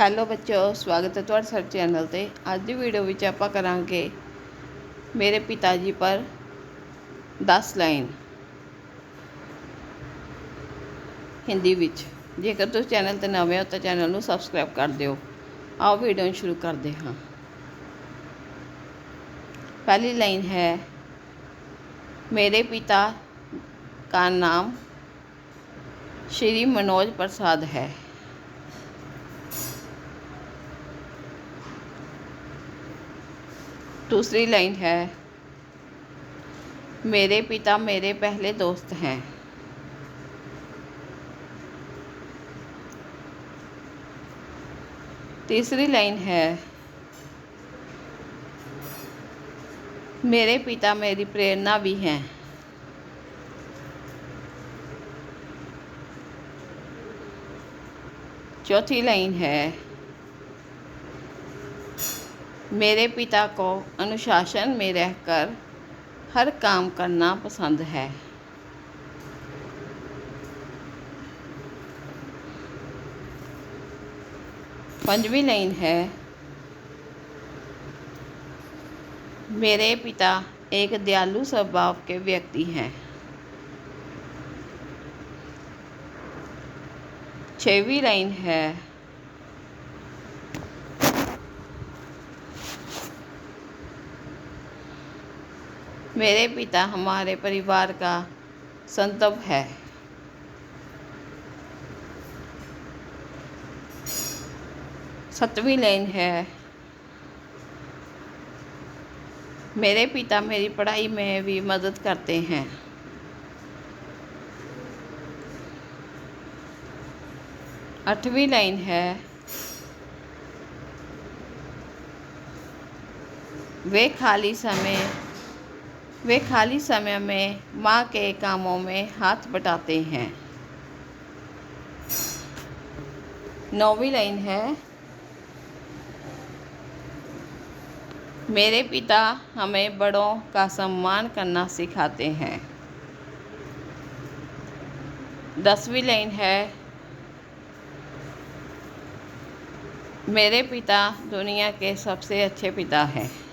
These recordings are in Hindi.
ਹੈਲੋ ਬੱਚਿਓ ਸਵਾਗਤ ਹੈ ਤੁਹਾਡਾ ਸਾਡੇ ਚੈਨਲ ਤੇ ਅੱਜ ਦੀ ਵੀਡੀਓ ਵਿੱਚ ਆਪਾਂ ਕਰਾਂਗੇ ਮੇਰੇ ਪਿਤਾ ਜੀ ਪਰ 10 ਲਾਈਨ ਹਿੰਦੀ ਵਿੱਚ ਜੇਕਰ ਤੁਸੀਂ ਚੈਨਲ ਤੇ ਨਵੇਂ ਹੋ ਤਾਂ ਚੈਨਲ ਨੂੰ ਸਬਸਕ੍ਰਾਈਬ ਕਰ ਦਿਓ ਆਓ ਵੀਡੀਓ ਨੂੰ ਸ਼ੁਰੂ ਕਰਦੇ ਹਾਂ पहली लाइन है मेरे पिता का नाम श्री मनोज प्रसाद है दूसरी लाइन है, मेरे पिता मेरे पहले दोस्त हैं। तीसरी लाइन है, मेरे पिता मेरी प्रेरणा भी हैं। चौथी लाइन है मेरे पिता को अनुशासन में रहकर हर काम करना पसंद है। पंजवीं लाइन है, मेरे पिता एक दयालु स्वभाव के व्यक्ति हैं। छवी लाइन है मेरे पिता हमारे परिवार का संतप है। सतवीं लाइन है। मेरे पिता मेरी पढ़ाई में भी मदद करते हैं। आठवीं लाइन है। वे खाली समय वे खाली समय में माँ के कामों में हाथ बटाते हैं। नौवीं लाइन है। मेरे पिता हमें बड़ों का सम्मान करना सिखाते हैं। दसवीं लाइन है। मेरे पिता दुनिया के सबसे अच्छे पिता हैं।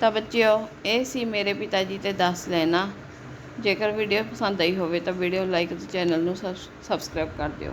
ਤਾਂ ਬੱਚਿਓ, ਇਹ ਸੀ ਮੇਰੇ ਪਿਤਾ ਜੀ ਤੇ ਦੱਸ ਲੈਣਾ। ਜੇਕਰ ਵੀਡੀਓ ਪਸੰਦ ਆਈ ਹੋਵੇ ਤਾਂ ਵੀਡੀਓ ਲਾਈਕ ਤੇ ਚੈਨਲ ਨੂੰ ਸਬਸਕ੍ਰਾਈਬ ਕਰ ਦਿਓ।